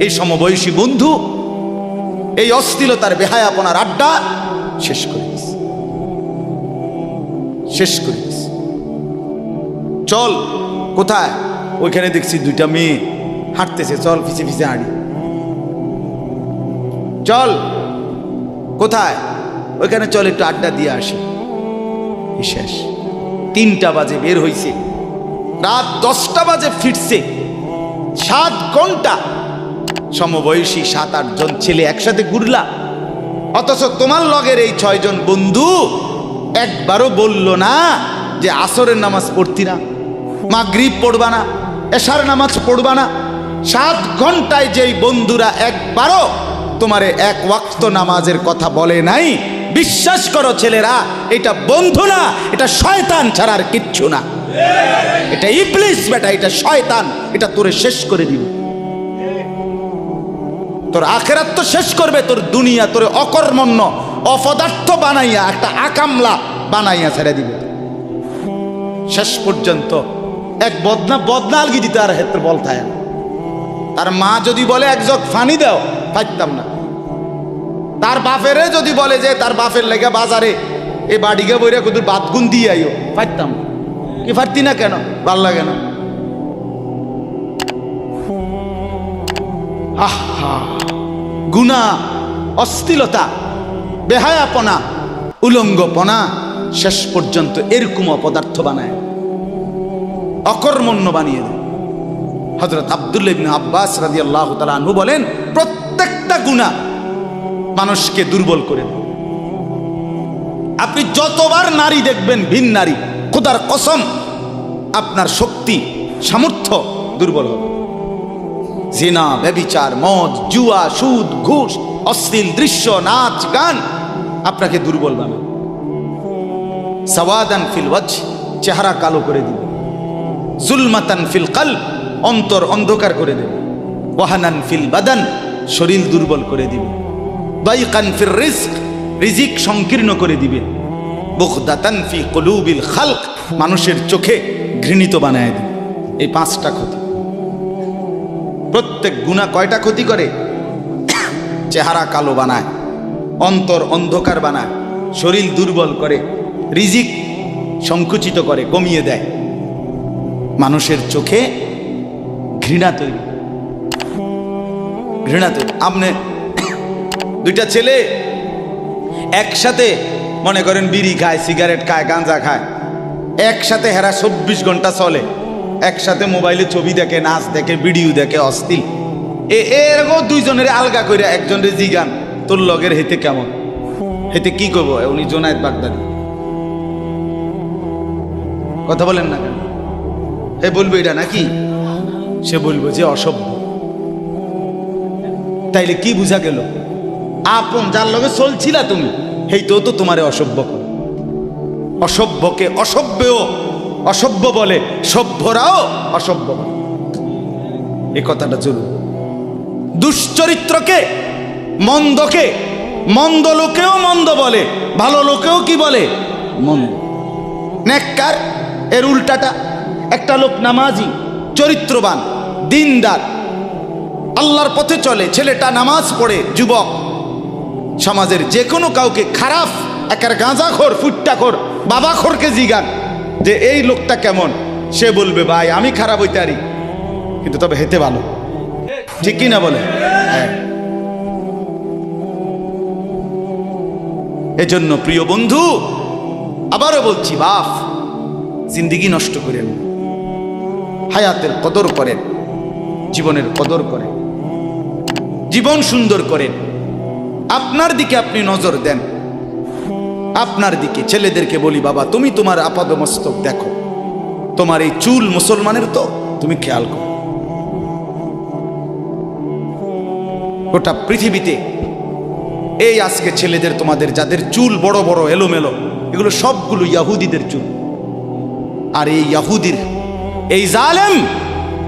এই সমবয়সী বন্ধু, এই অস্থিলতার বেহায়াপনার আড্ডা শেষ করে শেষ করে চল, কোথায়? ওইখানে দেখছি দুইটা মেয়ে হাঁটতেছে। চল পিছে পিছে হাঁড়ি চল, কোথায়? ওইখানে চল, একটু আড্ডা দিয়ে আসি। শেষ। তিনটা বাজে বের হইছে। রাত দশটা বাজে ফিরছে। সাত ঘণ্টা সমবয়সী সাত, আট জন ছেলে একসাথে ঘুরলা। অথচ তোমার লগের এই ছয়জন বন্ধু একবারও বলল না যে আসরের নামাজ পড়তি না মা মাগরিব পড়বা না, এশার নামাজ পড়বা না। সাত ঘন্টায় যেই বন্ধুরা একবারও তোমারে এক ওয়াক্ত নামাজের কথা বলে নাই, বিশ্বাস করো ছেলেরা, এটা বন্ধু না, এটা শয়তান ছাড়ার কিচ্ছু না। এটা ইবলিস বেটা, এটা শয়তান, এটা তোরে শেষ করে দিবে। তোর আখেরাত তো শেষ করবে, তোর দুনিয়া, তোর অকর্মণ্য, অপদার্থ বানাইয়া, একটা আকামলা বানাইয়া ছেড়ে দিবে। শেষ পর্যন্ত এক বদনা বদনা আলগি দিতে আর হেত্র বল থাকে তার মা যদি বলে, এক জগ ফানি দাও পাইতাম না। তার বাপেরে যদি বলে যে, তার বাপের লেগে বাজারে এই বাড়িকে বইরে কুদুর বাতগুন দিয়ে আইও পাইতাম কি পারতি না কেন? ভালো লাগে না। আহা গুণা অস্থিলতা বেহায়াপনা, উলঙ্গপনা শেষ পর্যন্ত এরকম অপদার্থ বানায়। অকর্মণ্য বানিয়ে দেয়। হজরত আবদুল্লাহ ইবনে আব্বাস রাজি আল্লাহ আনহু বলেন, প্রত্যেকটা গুণা মানুষকে দুর্বল করে আপনি যতবার নারী দেখবেন, ভিন নারী, খোদার কসম, আপনার শক্তি, সামর্থ্য দুর্বল হবে। জিনা ব্যবিচার মদ, জুয়া, সুদ, ঘুষ, অশ্লীল দৃশ্য, নাচ, গান আপনাকে দুর্বল বানাবে। সওয়াদান ফিল ওয়াজ চেহারা কালো করে দিবে। জুলমাতান ফিল কাল অন্তর অন্ধকার করে দেবে। ওয়াহানান ফিল বাদান, শরীর দুর্বল করে দিবে। বাইকান ফির রিস্ক রিজিক সংকীর্ণ করে দিবে। বুগদাতান ফি কলুবিল খালক, মানুষের চোখে ঘৃণিত বানায় দিবে। এই পাঁচটা ক্ষতি প্রত্যেক গুণা কয়টা ক্ষতি করে? চেহারা কালো বানায়, অন্তর অন্ধকার বানায়, শরীর দুর্বল করে, রিজিক সংকুচিত করে, কমিয়ে দেয়। মানুষের চোখে ঘৃণা তৈরি। ঘৃণা তৈরি। আপনি দুইটা ছেলে একসাথে, মনে করেন বিড়ি খায়, সিগারেট খায়, গাঁজা খায়, একসাথে হেরা চব্বিশ ঘণ্টা চলে। একসাথে মোবাইলে ছবি দেখে, নাচ দেখে, ভিডিও দেখে, অস্থির। এ এরকম দুইজনের আলগা করে একজনের জিগান, তোর লগের হেতে কেমন? হেতে কি করব উনি জোনায়েত বাগদাদি। কথা বলেন না কেন? হে, বলব এটা নাকি? সে বলব যে অসভ্য। তাইলে কি বুঝা গেল? আপন, যার লগে চলছিলা তুমি হেই তো তো তোমারে অসভ্য অসভ্যকে অসভ্যও অসভ্য বলে, সভ্যরাও অসভ্য বলে। এ কথাটা চলুন। দুশ্চরিত্রকে মন্দকে, মন্দ লোকেও মন্দ বলে, ভালো লোকেও কি বলে? মন্দ। নেককার, এর উল্টাটা, একটা লোক নামাজি, চরিত্রবান, দিনদার। আল্লাহর পথে চলে, ছেলেটা নামাজ পড়ে, যুবক। সমাজের যে কোনো কাউকে খারাপ, একার গাঁজাখোর, ফুট্টাখোর, বাবাখোরকে জিগান। যে এই লোকটা কেমন? সে বলবে, ভাই, আমি খারাপ হইতে পারি। কিন্তু তবে হেতে ভালো। ঠিক কি না বলে? হ্যাঁ। এজন্য প্রিয় বন্ধু, আবারও বলছি বাপ জিন্দিগি নষ্ট করেন। হায়াতের কদর করেন। জীবনের কদর করেন। জীবন সুন্দর করেন। আপনার দিকে আপনি নজর দেন। আপনার দিকে, ছেলেদেরকে বলি, বাবা, তুমি তোমার আপাদমস্তক দেখো। তোমার এই চুল মুসলমানের তো, তুমি খেয়াল করো। গোটা পৃথিবীতে এই আজকে ছেলেদের, তোমাদের, যাদের চুল বড় বড়, এলোমেলো, এগুলো সবগুলো ইয়াহুদিদের চুল। আর এই ইয়াহুদির, এই জালেম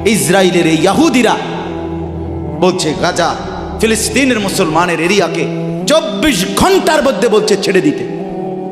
ইসরায়েলের এই ইয়াহুদিরা বলছে, গাজা ফিলিস্তিনের মুসলমানের এরিয়াকে চব্বিশ ঘণ্টার মধ্যে বলছে ছেড়ে দিতে।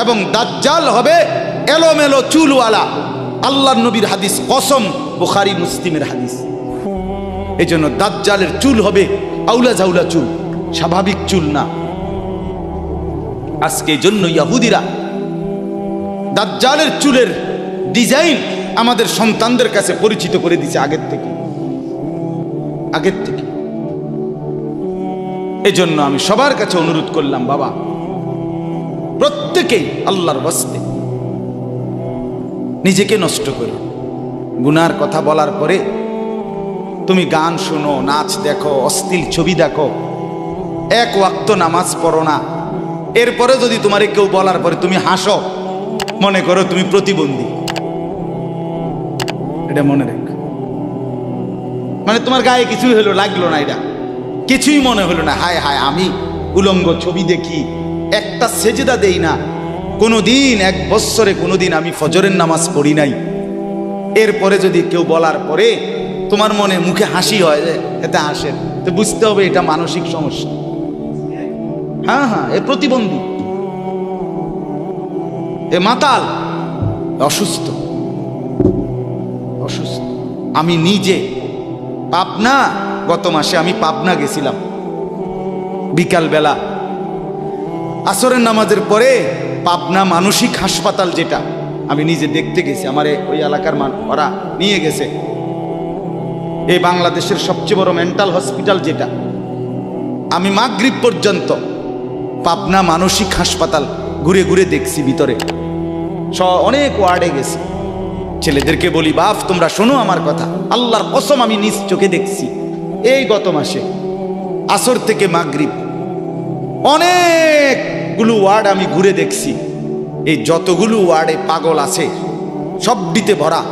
এবং দাজ্জাল হবে এলোমেলো চুলওয়ালা। আল্লাহ নবীর হাদিস কসম, বুখারি, মুসলিমের হাদিস। এই জন্য দাজ্জালের চুল হবে আউলা জাউলা চুল, স্বাভাবিক চুল না। আজকে জন্য ইয়াহুদিরা দাজ্জালের চুলের ডিজাইন আমাদের সন্তানদের কাছে পরিচিত করে দিছে আগের থেকে। আগের থেকে। এজন্য আমি সবার কাছে অনুরোধ করলাম, বাবা প্রত্যেকেই আল্লাহর বস্তে নিজেকে নষ্ট করো। গুনার কথা বলার পরে তুমি গান শোনো, নাচ দেখো, অশ্লীল ছবি দেখো, এক ওয়াক্ত নামাজ পড়ো না। এরপরে যদি তোমারে কেউ বলার পরে তুমি হাসো, মনে করো তুমি প্রতিবন্ধী। এটা মনে রেখ। মানে তোমার গায়ে কিছুই হলো, লাগল না এটা। কিছুই মনে হলো না, হায় হায়, আমি উলঙ্গ ছবি দেখি একটা সেজদা দেই না। কোনো দিন এক বৎসরে কোনো দিন আমি ফজরের নামাজ পড়ি নাই। এরপরে যদি কেউ বলার পরে তোমার মনে মুখে হাসি হয় যে, এতে হাসে তো বুঝতে হবে এটা মানসিক সমস্যা। হ্যাঁ হ্যাঁ এ প্রতিবন্ধী। এ মাতাল, অসুস্থ। অসুস্থ। আমি নিজে, পাবনা, গত মাসে আমি পাবনা গেছিলাম। বিকালবেলা আসরের নামাজের পরে পাবনা মানসিক হাসপাতাল যেটা, আমি নিজে দেখতে গেছি, আমার ওই এলাকার মান ওরা নিয়ে গেছে। এই বাংলাদেশের সবচেয়ে বড় মেন্টাল হসপিটাল যেটা। আমি মাগরিব পর্যন্ত পাবনা মানসিক হাসপাতাল ঘুরে ঘুরে দেখছি ভিতরে। স, অনেক ওয়ার্ডে গেছি। ছেলেদেরকে বলি, বাপ, তোমরা শোনো আমার কথা। আল্লাহর কসম আমি নিজ চোখে দেখছি। এই গত মাসে আসর থেকে মাগরিব অনেকগুলো ওয়ার্ড আমি ঘুরে দেখছি। এই যতগুলো ওয়ার্ডে পাগল আছে, সবটিতে ভরা।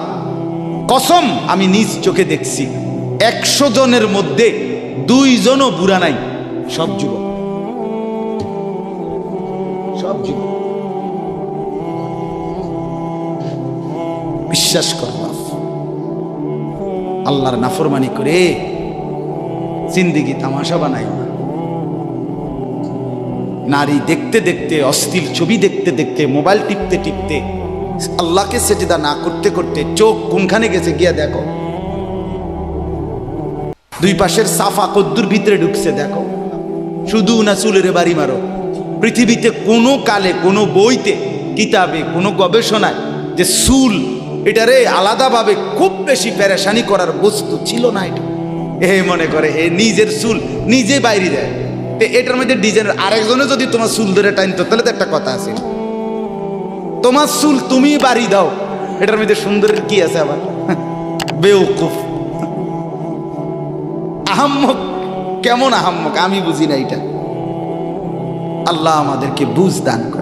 কসম আমি নিজ চোখে দেখছি, একশো জনের মধ্যে দুইজনও বুড়া নাই, সব যুবক। সব যুবক। বিশ্বাস কর। আল্লাহর নাফরমানি করে জিন্দিগি তামাশা বানাই নারী দেখতে দেখতে অস্থির ছবি দেখতে দেখতে, মোবাইল টিপতে টিপতে, আল্লাহকে সেজদা না করতে করতে চোখ কোনখানে গেছে গিয়া দেখো। দুই পাশের সাফা কদ্দুর ভিতরে ঢুকছে দেখো। শুধু না চুলের বাড়ি মারো। পৃথিবীতে কোনো কালে, কোনো বইতে, কিতাবে, কোনো গবেষণায় যে চুল, এটারে আলাদাভাবে খুব বেশি পেরেশানি করার বস্তু ছিল না এটা। এ মনে করে, এ নিজের চুল নিজে বাইরে দেয়। তো এটার মধ্যে ডিজাইনের আরেকজনে যদি তোমার চুল ধরে টাইনতো তাহলে তো একটা কথা আছে। তোমার চুল তুমি বাড়ি দাও। এটার মধ্যে সুন্দর কি আছে আবার? বেউকুফ। আহাম্মক। কেমন আহাম্মক? আমি বুঝি না এটা। আল্লাহ আমাদেরকে বুঝ দান করে।